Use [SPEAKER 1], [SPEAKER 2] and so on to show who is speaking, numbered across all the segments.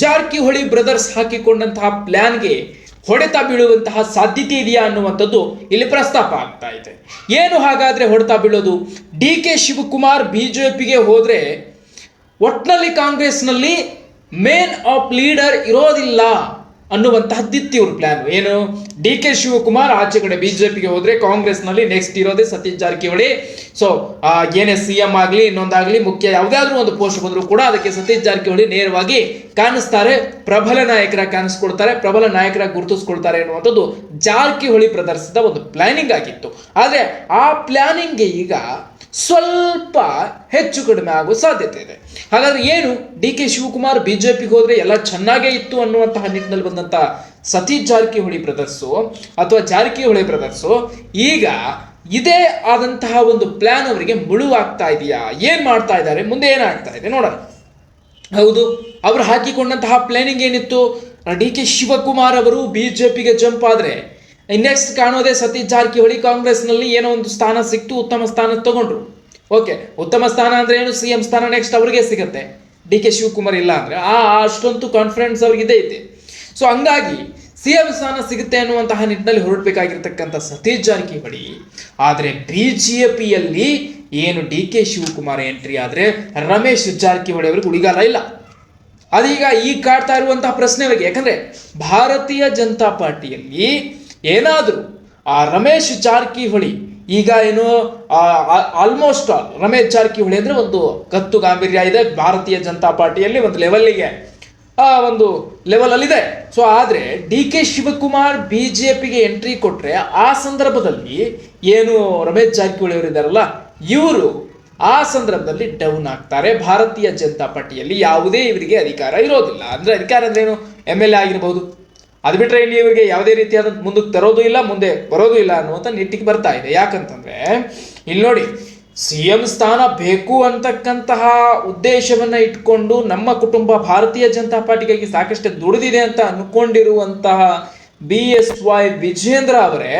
[SPEAKER 1] Jarkiholi brothers ಹಾಕಿಕೊಂಡಂತಹ ಪ್ಲಾನ್ಗೆ ಹೊಡೆತ ಬೀಳುವಂತಹ ಸಾಧ್ಯತೆ ಇದೆಯಾ ಅನ್ನುವಂಥದ್ದು ಇಲ್ಲಿ ಪ್ರಸ್ತಾಪ ಆಗ್ತಾ ಇದೆ. ಏನು ಹಾಗಾದ್ರೆ ಹೊಡೆತ ಬೀಳೋದು? ಡಿ ಕೆ ಶಿವಕುಮಾರ್ ಬಿಜೆಪಿಗೆ ಹೋದ್ರೆ ಒಟ್ನಲ್ಲಿ ಕಾಂಗ್ರೆಸ್ನಲ್ಲಿ ಮೇನ್ ಆಫ್ ಲೀಡರ್ ಇರೋದಿಲ್ಲ ಅನ್ನುವಂತಹದ್ದಿತ್ತು ಇವ್ರ ಪ್ಲಾನ್. ಏನು? ಡಿ ಕೆ ಶಿವಕುಮಾರ್ ಆಚೆ ಕಡೆ ಬಿಜೆಪಿಗೆ ಹೋದ್ರೆ ಕಾಂಗ್ರೆಸ್ನಲ್ಲಿ ನೆಕ್ಸ್ಟ್ ಇರೋದೇ ಸತೀಶ್ ಜಾರಕಿಹೊಳಿ. ಸೊ ಏನೇ ಸಿ ಎಂ ಆಗಲಿ, ಇನ್ನೊಂದಾಗಲಿ ಮುಖ್ಯ ಯಾವುದಾದ್ರೂ ಒಂದು ಪೋಸ್ಟ್ ಬಂದರೂ ಕೂಡ ಅದಕ್ಕೆ ಸತೀಶ್ ಜಾರಕಿಹೊಳಿ ನೇರವಾಗಿ ಕಾಣಿಸ್ತಾರೆ, ಪ್ರಬಲ ನಾಯಕರ ಕಾಣಿಸ್ಕೊಳ್ತಾರೆ, ಪ್ರಬಲ ನಾಯಕರ ಗುರುತಿಸ್ಕೊಳ್ತಾರೆ ಅನ್ನುವಂಥದ್ದು ಜಾರಕಿಹೊಳಿ ಪ್ರದರ್ಶಿಸಿದ ಒಂದು ಪ್ಲಾನಿಂಗ್ ಆಗಿತ್ತು. ಆದರೆ ಆ ಪ್ಲಾನಿಂಗ್ಗೆ ಈಗ ಸ್ವಲ್ಪ ಹೆಚ್ಚು ಕಡಿಮೆ ಆಗುವ ಸಾಧ್ಯತೆ ಇದೆ. ಹಾಗಾದ್ರೆ ಏನು? ಡಿ ಕೆ ಶಿವಕುಮಾರ್ ಬಿಜೆಪಿಗೆ ಹೋದ್ರೆ ಎಲ್ಲ ಚೆನ್ನಾಗೇ ಇತ್ತು ಅನ್ನುವಂತಹ ನಿಟ್ಟಿನಲ್ಲಿ ಬಂದಂತ ಸತೀಶ್ ಜಾರಕಿಹೊಳಿ ಬ್ರದರ್ಸು ಅಥವಾ ಜಾರಕಿಹೊಳಿ ಬ್ರದರ್ಸು ಈಗ ಇದೇ ಆದಂತಹ ಒಂದು ಪ್ಲಾನ್ ಅವರಿಗೆ ಮುಳುವಾಗ್ತಾ ಇದೆಯಾ? ಏನ್ ಮಾಡ್ತಾ ಇದ್ದಾರೆ? ಮುಂದೆ ಏನಾಗ್ತಾ ಇದೆ? ನೋಡೋಣ. ಹೌದು, ಅವರು ಹಾಕಿಕೊಂಡಂತಹ ಪ್ಲಾನಿಂಗ್ ಏನಿತ್ತು? ಡಿ ಕೆ ಶಿವಕುಮಾರ್ ಅವರು ಬಿಜೆಪಿಗೆ ಜಂಪ್ ಆದರೆ ನೆಕ್ಸ್ಟ್ ಕಾಣೋದೇ ಸತೀಶ್ ಜಾರಕಿಹೊಳಿ ಕಾಂಗ್ರೆಸ್ನಲ್ಲಿ ಏನೋ ಒಂದು ಸ್ಥಾನ ಸಿಕ್ತು, ಉತ್ತಮ ಸ್ಥಾನ ತಗೊಂಡ್ರು. ಓಕೆ ಉತ್ತಮ ಸ್ಥಾನ ಅಂದ್ರೆ ಏನು? ಸಿ ಎಂ ಸ್ಥಾನ ನೆಕ್ಸ್ಟ್ ಅವ್ರಿಗೆ ಸಿಗುತ್ತೆ. ಡಿ ಕೆ ಶಿವಕುಮಾರ್ ಇಲ್ಲ ಅಂದರೆ. ಆ ಅಷ್ಟೊಂದು ಕಾನ್ಫಿಡೆನ್ಸ್ ಅವ್ರಿಗೆ ಇದೆ ಸೊ ಹಂಗಾಗಿ ಸಿ ಎಂ ಸ್ಥಾನ ಸಿಗುತ್ತೆ ಅನ್ನುವಂತಹ ನಿಟ್ಟಿನಲ್ಲಿ ಹೊರಡಬೇಕಾಗಿರ್ತಕ್ಕಂಥ ಸತೀಶ್ ಜಾರಕಿಹೊಳಿ, ಆದರೆ ಬಿಜೆಪಿಯಲ್ಲಿ ಏನು ಡಿ ಕೆ ಶಿವಕುಮಾರ್ ಎಂಟ್ರಿ ಆದರೆ ರಮೇಶ್ ಜಾರಕಿಹೊಳಿ ಅವರಿಗೆ ಉಳಿಗಾಲ ಇಲ್ಲ. ಅದೀಗ ಈಗ ಕಾಡ್ತಾ ಇರುವಂತಹ ಪ್ರಶ್ನೆ ಬಗ್ಗೆ, ಯಾಕಂದ್ರೆ ಭಾರತೀಯ ಜನತಾ ಪಾರ್ಟಿಯಲ್ಲಿ ಏನಾದರೂ ಆ ರಮೇಶ್ ಜಾರಕಿಹೊಳಿ, ಈಗ ಏನು ಆಲ್ಮೋಸ್ಟ್ ಆಲ್ ರಮೇಶ್ ಜಾರಕಿಹೊಳಿ ಅಂದ್ರೆ ಒಂದು ಕತ್ತು ಗಾಂಭೀರ್ಯ ಇದೆ ಭಾರತೀಯ ಜನತಾ ಪಾರ್ಟಿಯಲ್ಲಿ ಒಂದು ಲೆವೆಲ್ಲಿಗೆ ಆ, ಒಂದು ಲೆವೆಲಲ್ಲಿದೆ ಸೊ ಆದ್ರೆ ಡಿ ಕೆ ಶಿವಕುಮಾರ್ ಬಿಜೆಪಿಗೆ ಎಂಟ್ರಿ ಕೊಟ್ಟರೆ ಆ ಸಂದರ್ಭದಲ್ಲಿ ಏನು ರಮೇಶ್ ಜಾರಕಿಹೊಳಿ ಅವರು ಇದ್ದಾರಲ್ಲ ಇವರು ಆ ಸಂದರ್ಭದಲ್ಲಿ ಡೌನ್ ಆಗ್ತಾರೆ. ಭಾರತೀಯ ಜನತಾ ಪಾರ್ಟಿಯಲ್ಲಿ ಯಾವುದೇ ಇವರಿಗೆ ಅಧಿಕಾರ ಇರೋದಿಲ್ಲ. ಅಂದ್ರೆ ಅಧಿಕಾರ ಅಂದ್ರೆ ಏನು? ಎಂ ಎಲ್ ಎ ಆಗಿರಬಹುದು ಅದು ಬಿಟ್ಟರೆ ಇಲ್ಲಿ ಇವರಿಗೆ ಯಾವುದೇ ರೀತಿಯಾದ ಮುಂದಕ್ಕೆ ತರೋದು ಇಲ್ಲ, ಮುಂದೆ ಬರೋದು ಇಲ್ಲ ಅನ್ನುವಂಥ ನಿಟ್ಟಿಗೆ ಬರ್ತಾ ಇದೆ. ಯಾಕಂತಂದ್ರೆ, ಇಲ್ಲಿ ನೋಡಿ ಸಿ ಎಂ ಸ್ಥಾನ ಬೇಕು ಅಂತಕ್ಕಂತಹ ಉದ್ದೇಶವನ್ನ ಇಟ್ಕೊಂಡು ನಮ್ಮ ಕುಟುಂಬ ಭಾರತೀಯ ಜನತಾ ಪಾರ್ಟಿಗಾಗಿ ಸಾಕಷ್ಟು ದುಡಿದಿದೆ ಅಂತ ಅನ್ಕೊಂಡಿರುವಂತಹ ಬಿ ಎಸ್ ವೈ ವಿಜೇಂದ್ರ ಅವರೇ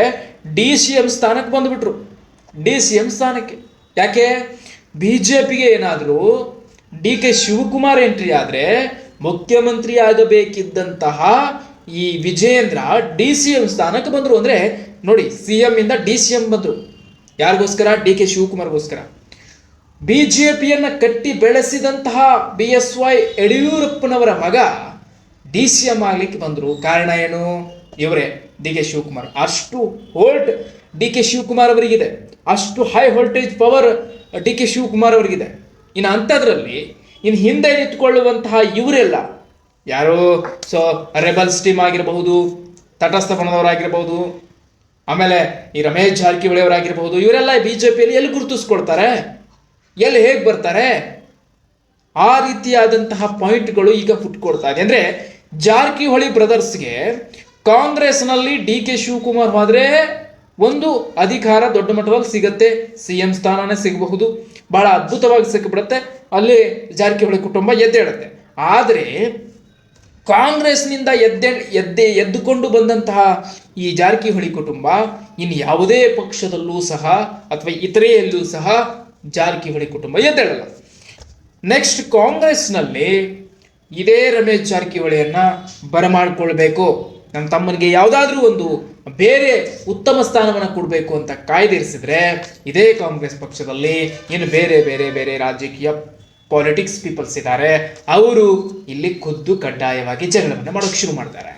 [SPEAKER 1] ಡಿ ಸಿ ಎಂ ಸ್ಥಾನಕ್ಕೆ ಬಂದ್ಬಿಟ್ರು. ಡಿ ಸಿ ಎಂ ಸ್ಥಾನಕ್ಕೆ. ಯಾಕೆ? ಬಿಜೆಪಿಗೆ ಏನಾದರೂ ಡಿ ಕೆ ಶಿವಕುಮಾರ್ ಎಂಟ್ರಿ ಆದರೆ ಮುಖ್ಯಮಂತ್ರಿ ಆಗಬೇಕಿದ್ದಂತಹ ಈ ವಿಜಯೇಂದ್ರ ಡಿ ಸಿ ಎಂ ಸ್ಥಾನಕ್ಕೆ ಬಂದರು ಅಂದರೆ ನೋಡಿ, ಸಿ ಎಂ ಇಂದ ಡಿ ಸಿ ಎಂ ಬಂದರು. ಯಾರಿಗೋಸ್ಕರ? ಡಿ ಕೆ ಶಿವಕುಮಾರ್ಗೋಸ್ಕರ. ಬಿ ಜೆ ಪಿಯನ್ನು ಕಟ್ಟಿ ಬೆಳೆಸಿದಂತಹ ಬಿ ಎಸ್ ವೈ ಯಡಿಯೂರಪ್ಪನವರ ಮಗ ಡಿ ಸಿ ಎಂ ಆಗಲಿಕ್ಕೆ ಬಂದರು. ಕಾರಣ ಏನು? ಇವರೇ ಡಿ ಕೆ ಶಿವಕುಮಾರ್. ಅಷ್ಟು ಹೋಲ್ಟ್ ಡಿ ಕೆ ಶಿವಕುಮಾರ್ ಅವರಿಗಿದೆ. ಅಷ್ಟು high voltage power D K Shivakumar ಅವರಿಗಿದೆ. ಇನ್ನು ಅಂಥದ್ರಲ್ಲಿ ಇನ್ನು ಹಿಂದೆ ನಿಂತ್ಕೊಳ್ಳುವಂತಹ ಇವರೆಲ್ಲ ಯಾರೋ ಸೊ ರೆಬಲ್ಸ್ ಟೀಮ್ ಆಗಿರಬಹುದು ತಟಸ್ಥ ಬಣದವರಾಗಿರಬಹುದು ಆಮೇಲೆ ಈ ರಮೇಶ್ ಜಾರಕಿಹೊಳಿ ಅವರಾಗಿರ್ಬೋದು ಇವರೆಲ್ಲ ಬಿ ಜೆ ಪಿಯಲ್ಲಿ ಎಲ್ಲಿ ಗುರುತಿಸ್ಕೊಳ್ತಾರೆ ಎಲ್ಲಿ ಹೇಗೆ ಬರ್ತಾರೆ? ಆ ರೀತಿಯಾದಂತಹ ಪಾಯಿಂಟ್ಗಳು ಈಗ ಹುಟ್ಕೊಡ್ತಾ ಇದೆ. ಅಂದರೆ ಜಾರಕಿಹೊಳಿ ಬ್ರದರ್ಸ್ಗೆ ಕಾಂಗ್ರೆಸ್ನಲ್ಲಿ ಡಿ ಕೆ ಶಿವಕುಮಾರ್ ಹೋದ್ರೆ ಒಂದು ಅಧಿಕಾರ ದೊಡ್ಡ ಮಟ್ಟದಲ್ಲಿ ಸಿಗತ್ತೆ ಸಿ ಎಂ ಸ್ಥಾನನೇ ಸಿಗಬಹುದು, ಬಹಳ ಅದ್ಭುತವಾಗಿ ಸಿಕ್ಕಿಬಿಡುತ್ತೆ, ಅಲ್ಲಿ ಜಾರಕಿಹೊಳಿ ಕುಟುಂಬ ಎದ್ದೇಳುತ್ತೆ. ಆದರೆ ಕಾಂಗ್ರೆಸ್ನಿಂದ ಎದ್ದೆ ಎದ್ದೆ, ಎದ್ದುಕೊಂಡು ಬಂದಂತಹ ಈ ಜಾರಕಿಹೊಳಿ ಕುಟುಂಬ ಇನ್ನು ಯಾವುದೇ ಪಕ್ಷದಲ್ಲೂ ಸಹ ಅಥವಾ ಇತರೆಯಲ್ಲೂ ಸಹ ಜಾರಕಿಹೊಳಿ ಕುಟುಂಬ ಎದ್ದೇಳಲ್ಲ. ನೆಕ್ಸ್ಟ್ ಕಾಂಗ್ರೆಸ್ನಲ್ಲಿ ಇದೇ ರಮೇಶ್ ಜಾರಕಿಹೊಳಿಯನ್ನು ಬರಮಾಡಿಕೊಳ್ಬೇಕು. ನಮ್ಮ ತಮ್ಮನಿಗೆ ಯಾವುದಾದ್ರೂ ಒಂದು ಬೇರೆ ಉತ್ತಮ ಸ್ಥಾನವನ್ನು ಕೊಡಬೇಕು ಅಂತ ಕಾಯ್ದಿರಿಸಿದ್ರೆ ಇದೇ ಕಾಂಗ್ರೆಸ್ ಪಕ್ಷದಲ್ಲಿ ಏನು ಬೇರೆ ಬೇರೆ ಬೇರೆ ರಾಜಕೀಯ ಪಾಲಿಟಿಕ್ಸ್ ಪೀಪಲ್ಸ್ ಇದ್ದಾರೆ. ಅವರು ಇಲ್ಲಿ ಖುದ್ದು ಕಡ್ಡಾಯವಾಗಿ ಜಗಳವನ್ನು ಮಾಡೋಕೆ ಶುರು ಮಾಡ್ತಾರೆ.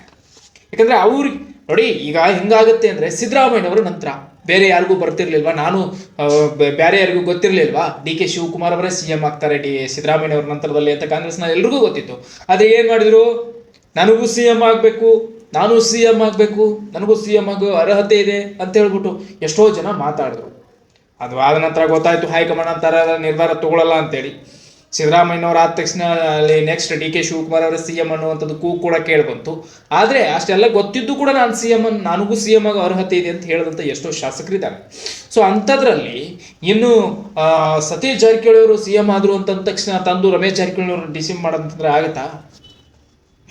[SPEAKER 1] ಯಾಕಂದ್ರೆ ಅವ್ರು ನೋಡಿ, ಈಗ ಹೆಂಗಾಗುತ್ತೆ ಅಂದ್ರೆ ಸಿದ್ದರಾಮಯ್ಯನವರು ನಂತರ. ಬೇರೆ ಯಾರಿಗೂ ಬರ್ತಿರ್ಲಿಲ್ವಾ? ನಾನು ಬೇರೆ ಯಾರಿಗೂ ಗೊತ್ತಿರಲಿಲ್ವಾ? ಡಿ ಕೆ ಶಿವಕುಮಾರ್ ಅವರೇ ಸಿ ಎಂ ಆಗ್ತಾರೆ, ಡಿ ಸಿದ್ದರಾಮಯ್ಯನವ್ರ ನಂತರದಲ್ಲಿ ಅಂತ ಕಾಂಗ್ರೆಸ್ನ ಎಲ್ರಿಗೂ ಗೊತ್ತಿತ್ತು. ಆದ್ರೆ ಏನ್ ಮಾಡಿದ್ರು? ನನಗೂ ಸಿ ಎಂ ಆಗ್ಬೇಕು. ನಾನು ಸಿ ಎಂ ಆಗಬೇಕು, ನನಗೂ ಸಿ ಎಂ ಆಗೋ ಅರ್ಹತೆ ಇದೆ ಅಂತ ಹೇಳ್ಬಿಟ್ಟು ಎಷ್ಟೋ ಜನ ಮಾತಾಡಿದ್ರು. ಅದು ಆದ ನಂತರ ಗೊತ್ತಾಯಿತು, ಹೈಕಮಾಂಡ್ ಅಂತಾರ, ನಿರ್ಧಾರ ತಗೊಳ್ಳಲ್ಲ ಅಂತೇಳಿ. ಸಿದ್ದರಾಮಯ್ಯನವ್ರು ಆದ ತಕ್ಷಣ ಅಲ್ಲಿ ನೆಕ್ಸ್ಟ್ ಡಿ ಕೆ ಶಿವಕುಮಾರ್ ಅವರ ಸಿ ಎಂ ಅನ್ನುವಂಥದ್ದು ಕೂ ಕೂಡ ಕೇಳ್ಬಂತು. ಆದರೆ ಅಷ್ಟೆಲ್ಲ ಗೊತ್ತಿದ್ದು ಕೂಡ ನಾನು ಸಿ ಎಂ ನನಗೂ ಸಿ ಎಂ ಆಗೋ ಅರ್ಹತೆ ಇದೆ ಅಂತ ಹೇಳಿದಂಥ ಎಷ್ಟೋ ಶಾಸಕರಿದ್ದಾರೆ ಸೊ ಅಂಥದ್ರಲ್ಲಿ ಇನ್ನು ಸತೀಶ್ ಜಾರಕಿಹೊಳಿ ಅವರು ಸಿ ಎಂ ಆದರು ಅಂತ ಅಂದ ತಕ್ಷಣ ತಂದು ರಮೇಶ್ ಜಾರಕಿಹೊಳಿ ಅವರು ಡಿ ಸಿ ಎಂ ಮಾಡೋದಂತಂದ್ರೆ ಆಗುತ್ತಾ?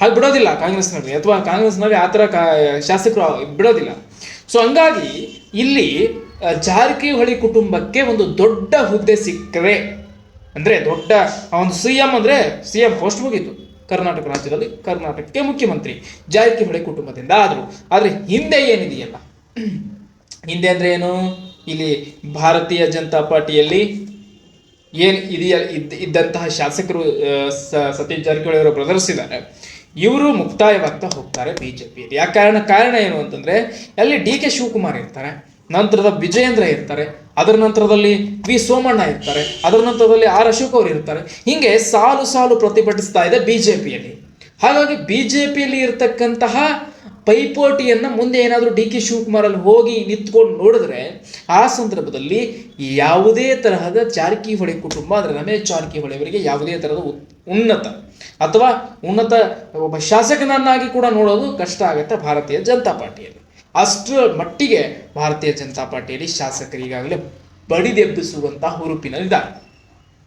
[SPEAKER 1] ಹಾಗೆ ಬಿಡೋದಿಲ್ಲ ಕಾಂಗ್ರೆಸ್ನಲ್ಲಿ ಅಥವಾ ಕಾಂಗ್ರೆಸ್ನಲ್ಲಿ ಆ ಥರ ಕಾ, ಶಾಸಕರು ಬಿಡೋದಿಲ್ಲ. ಸೊ ಹಂಗಾಗಿ ಇಲ್ಲಿ ಜಾರಕಿಹೊಳಿ ಕುಟುಂಬಕ್ಕೆ ಒಂದು ದೊಡ್ಡ ಹುದ್ದೆ ಸಿಕ್ಕರೆ. ಅಂದರೆ ದೊಡ್ಡ ಒಂದು ಸಿ ಎಂ ಅಂದರೆ ಸಿ ಎಂ ಪೋಸ್ಟ್ ಮುಗೀತು. ಕರ್ನಾಟಕ ರಾಜ್ಯದಲ್ಲಿ ಕರ್ನಾಟಕಕ್ಕೆ ಮುಖ್ಯಮಂತ್ರಿ ಜಾರಕಿಹೊಳಿ ಕುಟುಂಬದಿಂದ ಆದರೂ. ಆದರೆ ಹಿಂದೆ ಏನಿದೆಯಲ್ಲ? ಹಿಂದೆ ಅಂದರೆ ಏನು? ಇಲ್ಲಿ ಭಾರತೀಯ ಜನತಾ ಪಾರ್ಟಿಯಲ್ಲಿ ಏನು ಇದೆಯ ಇದ್ದ, ಇದ್ದಂತಹ ಶಾಸಕರು ಸತೀಶ್ ಜಾರಕಿಹೊಳಿ ಅವರು ಬ್ರದರ್ಸ್ ಇದ್ದಾರೆ. ಇವರು ಮುಕ್ತಾಯವಾಗ್ತಾ ಹೋಗ್ತಾರೆ ಬಿಜೆಪಿಯಲ್ಲಿ. ಯಾಕೆ ಕಾರಣ ಕಾರಣ ಏನು ಅಂತಂದ್ರೆ, ಅಲ್ಲಿ ಡಿ ಕೆ ಶಿವಕುಮಾರ್ ಇರ್ತಾರೆ, ನಂತರದ ವಿಜಯೇಂದ್ರ ಇರ್ತಾರೆ, ಅದರ ನಂತರದಲ್ಲಿ ವಿ ಸೋಮಣ್ಣ ಇರ್ತಾರೆ, ಅದರ ನಂತರದಲ್ಲಿ ಆರ್ ಅಶೋಕ್ ಅವರು ಇರ್ತಾರೆ, ಹಿಂಗೆ ಸಾಲು ಸಾಲು ಪ್ರತಿಭಟಿಸ್ತಾ ಇದೆ ಬಿಜೆಪಿಯಲ್ಲಿ. ಹಾಗಾಗಿ ಬಿಜೆಪಿಯಲ್ಲಿ ಇರತಕ್ಕಂತಹ ಪೈಪೋಟಿಯನ್ನು ಮುಂದೆ ಏನಾದರೂ ಡಿ ಕೆ ಶಿವಕುಮಾರಲ್ಲಿ ಹೋಗಿ ನಿಂತ್ಕೊಂಡು ನೋಡಿದ್ರೆ, ಆ ಸಂದರ್ಭದಲ್ಲಿ ಯಾವುದೇ ತರಹದ ಜಾರಕಿಹೊಳಿ ಕುಟುಂಬ, ಅಂದ್ರೆ ರಮೇಶ್ ಜಾರಕಿಹೊಳಿ ಅವರಿಗೆ ಯಾವುದೇ ತರಹದ ಉನ್ನತ ಅಥವಾ ಉನ್ನತ, ಒಬ್ಬ ಶಾಸಕನನ್ನಾಗಿ ಕೂಡ ನೋಡೋದು ಕಷ್ಟ ಆಗುತ್ತೆ ಭಾರತೀಯ ಜನತಾ ಪಾರ್ಟಿಯಲ್ಲಿ. ಅಷ್ಟರ ಮಟ್ಟಿಗೆ ಭಾರತೀಯ ಜನತಾ ಪಾರ್ಟಿಯಲ್ಲಿ ಶಾಸಕರಿಗಾಗಲೇ ಬಡಿದೆಬ್ಬಿಸುವಂತಹ ಹುರುಪಿನಲ್ಲಿದ್ದಾರೆ.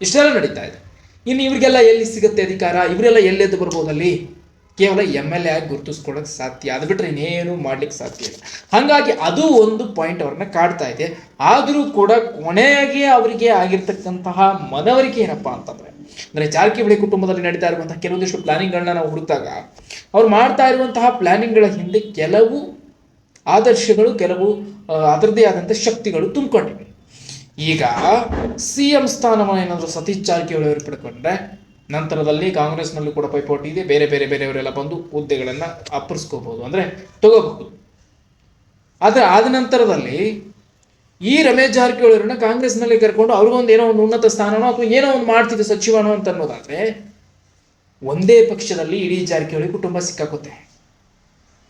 [SPEAKER 1] ಇಷ್ಟೆಲ್ಲ ನಡೀತಾ ಇದೆ. ಇನ್ನು ಇವರಿಗೆಲ್ಲ ಎಲ್ಲಿ ಸಿಗುತ್ತೆ ಅಧಿಕಾರ? ಇವರೆಲ್ಲ ಎಲ್ಲೆದ್ದು ಬರ್ಬೋದಲ್ಲಿ? ಕೇವಲ ಎಂ ಎಲ್ ಎ ಆಗಿ ಗುರುತಿಸ್ಕೊಳ್ಳೋಕೆ ಸಾಧ್ಯ. ಅದು ಬಿಟ್ಟರೆ ಇನ್ನೇನು ಮಾಡ್ಲಿಕ್ಕೆ ಸಾಧ್ಯ ಇಲ್ಲ. ಹಾಗಾಗಿ ಅದು ಒಂದು ಪಾಯಿಂಟ್ ಅವ್ರನ್ನ ಕಾಡ್ತಾ ಇದೆ. ಆದರೂ ಕೂಡ ಕೊನೆಯಾಗಿ ಅವರಿಗೆ ಆಗಿರ್ತಕ್ಕಂತಹ ಮನವರಿಕೆ ಏನಪ್ಪಾ ಅಂತಂದ್ರೆ ಅಂದ್ರೆ ಜಾರಕಿಹೊಳಿ ಕುಟುಂಬದಲ್ಲಿ ನಡೀತಾ ಇರುವಂತಹ ಕೆಲವೊಂದಿಷ್ಟು ಪ್ಲಾನಿಂಗ್ಗಳನ್ನ ನಾವು ಹುಡುಕಿದಾಗ, ಅವ್ರು ಮಾಡ್ತಾ ಇರುವಂತಹ ಪ್ಲಾನಿಂಗ್ಗಳ ಹಿಂದೆ ಕೆಲವು ಆದರ್ಶಗಳು, ಕೆಲವು ಅದರದೇ ಆದಂತಹ ಶಕ್ತಿಗಳು ತುಂಬಿಕೊಂಡಿವೆ. ಈಗ ಸಿ ಎಂ ಸ್ಥಾನವನ್ನು ಏನಾದರೂ ಸತೀಶ್ ಜಾರಕಿಹೊಳಿ ಅವರು ಪಡ್ಕೊಂಡ್ರೆ ನಂತರದಲ್ಲಿ ಕಾಂಗ್ರೆಸ್ನಲ್ಲೂ ಕೂಡ ಪೈಪೋಟಿ ಇದೆ, ಬೇರೆ ಬೇರೆ ಬೇರೆಯವರೆಲ್ಲ ಬಂದು ಹುದ್ದೆಗಳನ್ನು ಅಪ್ಪರಿಸ್ಕೋಬಹುದು, ಅಂದ್ರೆ ತಗೋಬಹುದು. ಆದರೆ ಆದ ನಂತರದಲ್ಲಿ ಈ ರಮೇಶ್ ಜಾರಕಿಹೊಳಿ ಅವರನ್ನ ಕಾಂಗ್ರೆಸ್ನಲ್ಲಿ ಕರ್ಕೊಂಡು ಅವ್ರಿಗೊಂದು ಏನೋ ಒಂದು ಉನ್ನತ ಸ್ಥಾನನೋ ಅಥವಾ ಏನೋ ಒಂದು ಮಾಡ್ತಿದ್ದೆ ಸಚಿವನೋ ಅಂತ ಅನ್ನೋದಾದ್ರೆ ಒಂದೇ ಪಕ್ಷದಲ್ಲಿ ಇಡೀ ಜಾರಕಿಹೊಳಿ ಕುಟುಂಬ ಸಿಕ್ಕಾಕುತ್ತೆ.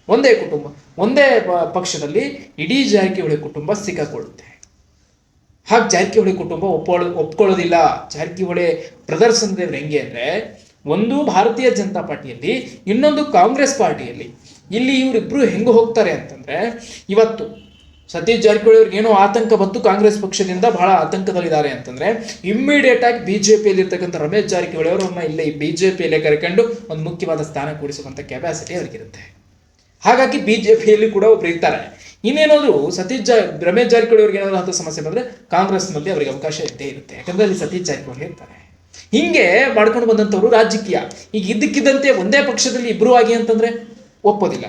[SPEAKER 1] ಒಂದೇ ಕುಟುಂಬ, ಒಂದೇ ಪಕ್ಷದಲ್ಲಿ ಇಡೀ ಜಾರಕಿಹೊಳಿ ಕುಟುಂಬ ಸಿಕ್ಕಾಕೊಳ್ಳುತ್ತೆ ಹಾಗೆ ಜಾರಕಿಹೊಳಿ ಕುಟುಂಬ ಒಪ್ಪೊಳ, ಒಪ್ಕೊಳ್ಳೋದಿಲ್ಲ. ಜಾರಕಿಹೊಳಿ ಪ್ರದರ್ಶನದವ್ರು ಹೆಂಗೆ ಅಂದ್ರೆ ಒಂದು ಭಾರತೀಯ ಜನತಾ ಪಾರ್ಟಿಯಲ್ಲಿ, ಇನ್ನೊಂದು ಕಾಂಗ್ರೆಸ್ ಪಾರ್ಟಿಯಲ್ಲಿ ಇಲ್ಲಿ ಇವರಿಬ್ರು ಹೆಂಗೆ ಹೋಗ್ತಾರೆ ಅಂತಂದ್ರೆ ಇವತ್ತು ಸತೀಶ್ ಜಾರಕಿಹೊಳಿ ಅವ್ರಿಗೆ ಏನೋ ಆತಂಕ ಬಂತು ಕಾಂಗ್ರೆಸ್ ಪಕ್ಷದಿಂದ, ಬಹಳ ಆತಂಕದಲ್ಲಿದ್ದಾರೆ ಅಂತಂದ್ರೆ ಇಮ್ಮಿಡಿಯೇಟ್ ಆಗಿ ಬಿಜೆಪಿಯಲ್ಲಿ ಇರ್ತಕ್ಕಂಥ ರಮೇಶ್ ಜಾರಕಿಹೊಳಿ ಅವರನ್ನ ಜೆ ಬಿಜೆಪಿಯಲ್ಲೇ ಕರ್ಕೊಂಡು ಒಂದು ಮುಖ್ಯವಾದ ಸ್ಥಾನ ಕೂಡಿಸುವಂತ ಕೆಪಾಸಿಟಿ ಅವ್ರಿಗಿರುತ್ತೆ. ಹಾಗಾಗಿ ಬಿಜೆಪಿಯಲ್ಲಿ ಕೂಡ ಒಬ್ರು ಇರ್ತಾರೆ. ಇನ್ನೇನಾದ್ರು ಸತೀಶ್ ಜಾ, ರಮೇಶ್ ಜಾರಕಿಹೊಳಿ ಅವ್ರಿಗೆ ಏನಾದ್ರು ಅಂತ ಸಮಸ್ಯೆ ಬಂದ್ರೆ ಕಾಂಗ್ರೆಸ್ನಲ್ಲಿ ಅವರಿಗೆ ಅವಕಾಶ ಇದ್ದೇ ಇರುತ್ತೆ. ಯಾಕಂದ್ರೆ ಅಲ್ಲಿ ಸತೀಶ್ ಜಾರಕಿಹೊಳಿ ಇರ್ತಾರೆ. ಹಿಂಗೆ ಮಾಡ್ಕೊಂಡು ಬಂದಂಥವ್ರು ರಾಜಕೀಯ. ಈಗ ಇದ್ದಕ್ಕಿದ್ದಂತೆ ಒಂದೇ ಪಕ್ಷದಲ್ಲಿ ಇಬ್ರು ಆಗಿ ಅಂತಂದ್ರೆ ಒಪ್ಪೋದಿಲ್ಲ.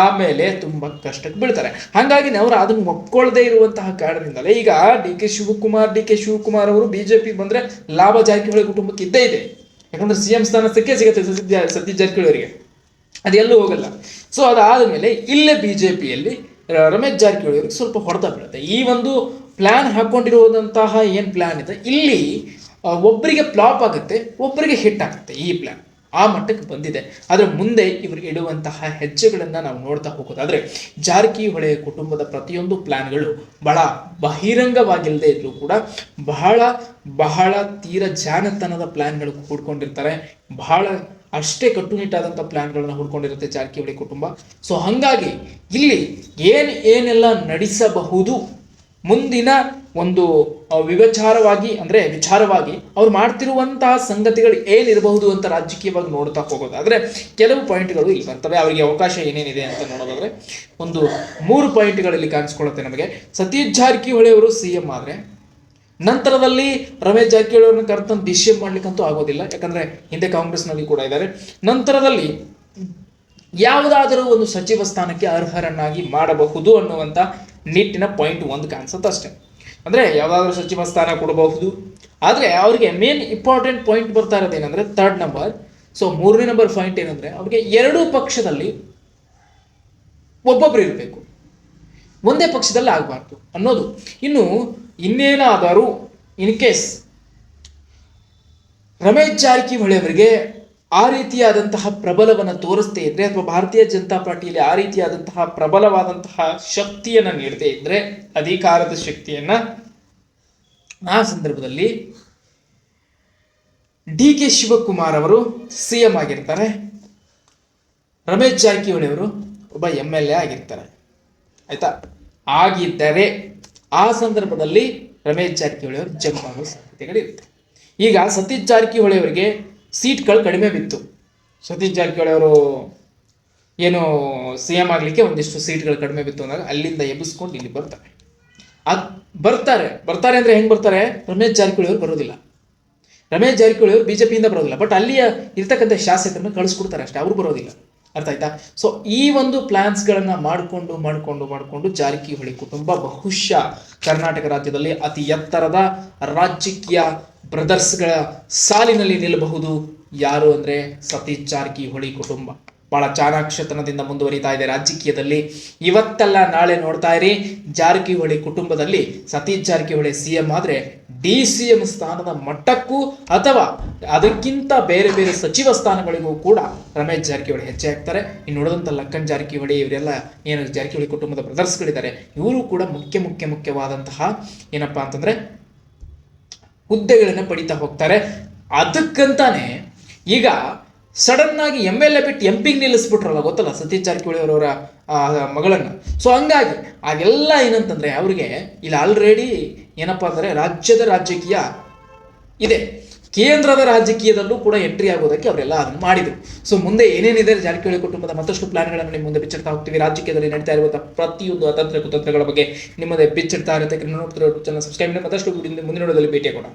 [SPEAKER 1] ಆಮೇಲೆ ತುಂಬ ಕಷ್ಟಕ್ಕೆ ಬೀಳ್ತಾರೆ. ಹಾಗಾಗಿ ಅವರು ಅದನ್ನು ಒಪ್ಕೊಳ್ಳದೆ ಇರುವಂತಹ ಕಾರಣದಿಂದಲೇ ಈಗ D K Shivakumar, D K Shivakumar ಅವರು ಬಿಜೆಪಿ ಬಂದ್ರೆ ಲಾಭ ಜಾರಕಿಹೊಳಿ ಕುಟುಂಬಕ್ಕೆ ಇದ್ದೇ ಇದೆ. ಯಾಕಂದ್ರೆ ಸಿಎಂ ಸ್ಥಾನ ಸಿಕ್ಕೇ ಸಿಗುತ್ತೆ ಸದ್ಯ ಜಾರಕಿಹೊಳಿ ಅವರಿಗೆ. ಅದೆಲ್ಲೂ ಹೋಗಲ್ಲ. ಸೊ ಅದಾದ ಮೇಲೆ ಇಲ್ಲೇ ಬಿ ಜೆ ಪಿಯಲ್ಲಿ ರಮೇಶ್ ಜಾರಕಿಹೊಳಿ ಅವರಿಗೆ ಸ್ವಲ್ಪ ಹೊಡೆತ ಬೀಳುತ್ತೆ. ಈ ಒಂದು ಪ್ಲಾನ್ ಹಾಕ್ಕೊಂಡಿರುವಂತಹ ಏನು ಪ್ಲಾನ್ ಇದೆ? ಇಲ್ಲಿ ಒಬ್ಬರಿಗೆ ಫ್ಲಾಪ್ ಆಗುತ್ತೆ ಒಬ್ಬರಿಗೆ ಹಿಟ್ ಆಗುತ್ತೆ ಈ ಪ್ಲಾನ್ ಆ ಮಟ್ಟಕ್ಕೆ ಬಂದಿದೆ. ಆದರೆ ಮುಂದೆ ಇವರು ಇಡುವಂತಹ ಹೆಜ್ಜೆಗಳನ್ನು ನಾವು ನೋಡ್ತಾ ಹೋಗೋದಾದ್ರೆ ಜಾರಕಿಹೊಳಿ ಕುಟುಂಬದ ಪ್ರತಿಯೊಂದು ಪ್ಲಾನ್ಗಳು ಬಹಳ ಬಹಿರಂಗವಾಗಿಲ್ಲದೆ ಇದ್ರೂ ಕೂಡ ಬಹಳ ಬಹಳ ತೀರ ಜಾನತನದ ಪ್ಲಾನ್ಗಳು ಹುಡ್ಕೊಂಡಿರ್ತಾರೆ ಬಹಳ ಅಷ್ಟೇ ಕಟ್ಟುನಿಟ್ಟಾದಂಥ ಪ್ಲ್ಯಾನ್ಗಳನ್ನು ಹುಡ್ಕೊಂಡಿರುತ್ತೆ ಜಾರಕಿಹೊಳಿ ಕುಟುಂಬ. ಸೊ ಹಾಗಾಗಿ ಇಲ್ಲಿ ಏನು ಏನೆಲ್ಲ ನಡೆಸಬಹುದು, ಮುಂದಿನ ಒಂದು ವಿವಚಾರವಾಗಿ, ಅಂದ್ರೆ ವಿಚಾರವಾಗಿ ಅವ್ರು ಮಾಡ್ತಿರುವಂತಹ ಸಂಗತಿಗಳು ಏನಿರಬಹುದು ಅಂತ ರಾಜಕೀಯವಾಗಿ ನೋಡ್ತಾ ಹೋಗೋದಾದರೆ ಕೆಲವು ಪಾಯಿಂಟ್ಗಳು ಇಲ್ಲಿ ಬರ್ತವೆ. ಅವರಿಗೆ ಅವಕಾಶ ಏನೇನಿದೆ ಅಂತ ನೋಡೋದಾದ್ರೆ ಒಂದು ಮೂರು ಪಾಯಿಂಟ್ಗಳಲ್ಲಿ ಕಾಣಿಸ್ಕೊಳ್ಳುತ್ತೆ ನಮಗೆ. ಸತೀಶ್ ಜಾರಕಿಹೊಳಿ ಅವರು ಸಿ ಎಂ ಆದ್ರೆ, ನಂತರದಲ್ಲಿ ರಮೇಶ್ ಜಾರಕಿಹೊಳಿ ಅವ್ರನ್ನ ಕರೆತಂದು ಡಿ ಸಿ ಎಂ ಮಾಡ್ಲಿಕ್ಕಂತೂ ಆಗೋದಿಲ್ಲ. ಯಾಕಂದ್ರೆ ಹಿಂದೆ ಕಾಂಗ್ರೆಸ್ನಲ್ಲಿ ಕೂಡ ಇದ್ದಾರೆ. ನಂತರದಲ್ಲಿ ಯಾವುದಾದರೂ ಒಂದು ಸಚಿವ ಸ್ಥಾನಕ್ಕೆ ಅರ್ಹರನ್ನಾಗಿ ಮಾಡಬಹುದು ಅನ್ನುವಂಥ ನಿಟ್ಟಿನ ಪಾಯಿಂಟ್ ಒಂದು ಕಾಣಿಸುತ್ತೆ ಅಷ್ಟೇ. ಅಂದ್ರೆ ಯಾವುದಾದ್ರೂ ಸಚಿವ ಸ್ಥಾನ ಕೊಡಬಹುದು. ಆದರೆ ಅವರಿಗೆ ಮೇನ್ ಇಂಪಾರ್ಟೆಂಟ್ ಪಾಯಿಂಟ್ ಬರ್ತಾ ಇರೋದೇನೆಂದ್ರೆ ಥರ್ಡ್ ನಂಬರ್ ಸೊ ಮೂರನೇ ನಂಬರ್ ಪಾಯಿಂಟ್ ಏನಂದ್ರೆ ಅವ್ರಿಗೆ ಎರಡೂ ಪಕ್ಷದಲ್ಲಿ ಒಬ್ಬೊಬ್ಬರು ಇರಬೇಕು. ಒಂದೇ ಪಕ್ಷದಲ್ಲಿ ಆಗಬಾರ್ದು ಅನ್ನೋದು. ಇನ್ನು ಇನ್ನೇನಾದರೂ ಇನ್ ಕೇಸ್ ರಮೇಶ್ ಜಾರಕಿಹೊಳಿ ಅವರಿಗೆ ಆ ರೀತಿಯಾದಂತಹ ಪ್ರಬಲವನ್ನು ತೋರಿಸ್ತೇ ಇದ್ರೆ ಅಥವಾ ಭಾರತೀಯ ಜನತಾ ಪಾರ್ಟಿಯಲ್ಲಿ ಆ ರೀತಿಯಾದಂತಹ ಪ್ರಬಲವಾದಂತಹ ಶಕ್ತಿಯನ್ನು ನೀಡದೇ ಇದ್ರೆ ಅಧಿಕಾರದ ಶಕ್ತಿಯನ್ನ ಆ ಸಂದರ್ಭದಲ್ಲಿ ಡಿ ಕೆ ಶಿವಕುಮಾರ್ ಅವರು ಸಿ ಎಂ ಆಗಿರ್ತಾರೆ. ರಮೇಶ್ ಜಾರಕಿಹೊಳಿ ಅವರು ಒಬ್ಬ ಎಂ ಎಲ್ ಎ ಆಗಿರ್ತಾರೆ. ಆಯ್ತಾ? ಆಗಿದ್ದರೆ ಆ ಸಂದರ್ಭದಲ್ಲಿ ರಮೇಶ್ ಜಾರಕಿಹೊಳಿ ಅವರು ಜಂಪ್ ಆಗೋ ಸಾಧ್ಯತೆಗಳಿರುತ್ತೆ ಈಗ ಸತೀಶ್ ಜಾರಕಿಹೊಳಿ ಅವರಿಗೆ ಸೀಟ್ಗಳು ಕಡಿಮೆ ಬಿತ್ತು. ಸತೀಶ್ ಜಾರಕಿಹೊಳಿ ಅವರು ಏನು ಸಿ ಎಂ ಆಗಲಿಕ್ಕೆ ಒಂದಿಷ್ಟು ಸೀಟ್ಗಳು ಕಡಿಮೆ ಬಿತ್ತು ಅಂದಾಗ ಅಲ್ಲಿಂದ ಎಬ್ಬಿಸ್ಕೊಂಡು ಇಲ್ಲಿ ಬರ್ತಾರೆ. ಅದು ಬರ್ತಾರೆ. ಬರ್ತಾರೆ ಅಂದರೆ ಹೆಂಗೆ ಬರ್ತಾರೆ? ರಮೇಶ್ ಜಾರಕಿಹೊಳಿ ಅವರು ಬರೋದಿಲ್ಲ. ರಮೇಶ್ ಜಾರಕಿಹೊಳಿ ಅವರು ಪಿಯಿಂದ ಬರೋದಿಲ್ಲ. ಬಟ್ ಅಲ್ಲಿಯ ಇರ್ತಕ್ಕಂಥ ಶಾಸಕರನ್ನ ಕಳಿಸ್ಕೊಡ್ತಾರೆ ಅಷ್ಟೇ. ಅವರು ಬರೋದಿಲ್ಲ. ಅರ್ಥ ಆಯ್ತಾ? ಸೊ ಈ ಒಂದು ಪ್ಲ್ಯಾನ್ಸ್ಗಳನ್ನು ಮಾಡಿಕೊಂಡು ಮಾಡಿಕೊಂಡು ಮಾಡಿಕೊಂಡು ಜಾರಕಿಹೊಳಿ ಕುಟುಂಬ ಬಹುಶಃ ಕರ್ನಾಟಕ ರಾಜ್ಯದಲ್ಲಿ ಅತಿ ಎತ್ತರದ ರಾಜಕೀಯ ಬ್ರದರ್ಸ್ಗಳ ಸಾಲಿನಲ್ಲಿ ನಿಲ್ಲಬಹುದು. ಯಾರು ಅಂದರೆ ಸತೀಶ್ ಜಾರಕಿಹೊಳಿ ಕುಟುಂಬ. ಬಹಳ ಚಾಣಾಕ್ಷತನದಿಂದ ಮುಂದುವರಿತಾ ಇದೆ ರಾಜಕೀಯದಲ್ಲಿ. ಇವತ್ತಲ್ಲ ನಾಳೆ ನೋಡ್ತಾ ಇರಿ. ಜಾರಕಿಹೊಳಿ ಕುಟುಂಬದಲ್ಲಿ ಸತೀಶ್ ಜಾರಕಿಹೊಳಿ ಸಿ ಎಂ ಆದರೆ ಡಿ ಸಿ ಎಂ ಸ್ಥಾನದ ಮಟ್ಟಕ್ಕೂ ಅಥವಾ ಅದಕ್ಕಿಂತ ಬೇರೆ ಬೇರೆ ಸಚಿವ ಸ್ಥಾನಗಳಿಗೂ ಕೂಡ ರಮೇಶ್ ಜಾರಕಿಹೊಳಿ ಹೆಚ್ಚೆ ಆಗ್ತಾರೆ ಇನ್ನು ನೋಡಿದಂಥ ಲಕ್ಕನ್ ಜಾರಕಿಹೊಳಿ, ಇವರೆಲ್ಲ ಏನು ಜಾರಕಿಹೊಳಿ ಕುಟುಂಬದ ಬ್ರದರ್ಸ್ಗಳಿದ್ದಾರೆ. ಇವರು ಕೂಡ ಮುಖ್ಯ ಮುಖ್ಯ ಮುಖ್ಯವಾದಂತಹ ಏನಪ್ಪಾ ಅಂತಂದ್ರೆ ಹುದ್ದೆಗಳನ್ನು ಪಡಿತಾ ಹೋಗ್ತಾರೆ. ಅದಕ್ಕಂತಾನೆ ಈಗ ಸಡನ್ ಆಗಿ ಎಂ ಎಲ್ ಎ ಬಿಟ್ಟು ಎಂ ಪಿಗೆ ನಿಲ್ಲಿಸ್ಬಿಟ್ರಲ್ಲ ಗೊತ್ತಲ್ಲ ಸತೀಶ್ ಜಾರಕಿಹೊಳಿ ಅವರವರ ಮಗಳನ್ನು. ಸೊ ಹಂಗಾಗಿ ಆಗೆಲ್ಲ ಏನಂತಂದರೆ ಅವ್ರಿಗೆ ಇಲ್ಲಿ ಆಲ್ರೆಡಿ ಏನಪ್ಪ ಅಂದರೆ ರಾಜ್ಯದ ರಾಜಕೀಯ ಇದೆ. ಕೇಂದ್ರದ ರಾಜಕೀಯದಲ್ಲೂ ಕೂಡ ಎಂಟ್ರಿ ಆಗೋದಕ್ಕೆ ಅವರೆಲ್ಲ ಅದನ್ನು ಮಾಡಿದ್ರು. ಸೊ ಮುಂದೆ ಏನೇನಿದೆ ಜಾರಕಿಹೊಳಿ ಕುಟುಂಬದ ಮತ್ತಷ್ಟು ಪ್ಲಾನ್ಗಳನ್ನು ನಿಮ್ಮ ಮುಂದೆ ಬಿಚ್ಚಿಡ್ತಾ ಹೋಗ್ತೀವಿ. ರಾಜಕೀಯದಲ್ಲಿ ನಡೀತಾ ಇರುವಂತಹ ಪ್ರತಿಯೊಂದು ಅತಂತ್ರ ಕುತಂತ್ರಗಳ ಬಗ್ಗೆ ನಿಮ್ಮದೇ ಬಿಚ್ಚಿಡ್ತಾ ಇರುತ್ತೆ. ನೋಡ್ತಿರೋ ಚಾನಲ್ ಸಬ್ಸ್ಕ್ರೈಬ್ ಮತ್ತಷ್ಟು ಮುಂದಿನ ನೋಡೋದಲ್ಲಿ ಭೇಟಿ ಆಗೋಣ